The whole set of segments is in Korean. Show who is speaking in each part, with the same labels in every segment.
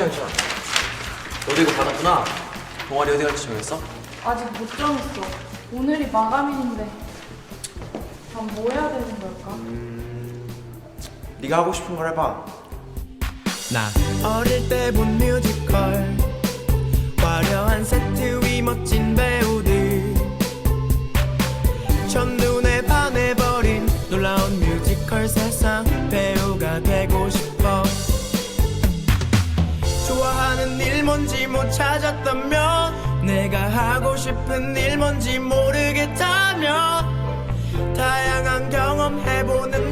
Speaker 1: 괜찮아 괜찮아 너도 이거 받았구나 동아리 어디 갈지 정했어?
Speaker 2: 아직 못 정했어. 오늘이 마감일인데. 난 뭐 해야 되는 걸까?
Speaker 1: 네가 하고 싶은 걸 해봐
Speaker 3: 나 어릴 때 본 뮤지컬 화려한 세트 위 멋진 배 좋아하는 일 뭔지 못 찾았다면 내가 하고 싶은 일 뭔지 모르겠다면 다양한 경험 해보는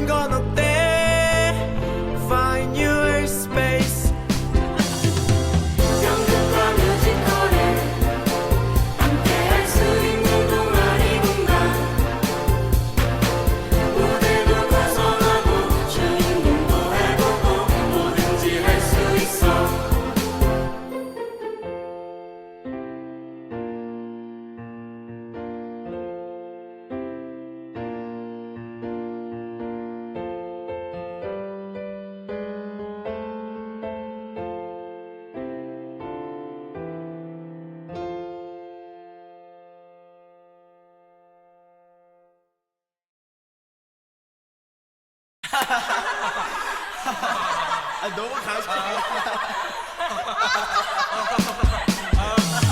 Speaker 3: 너무 가고 싶어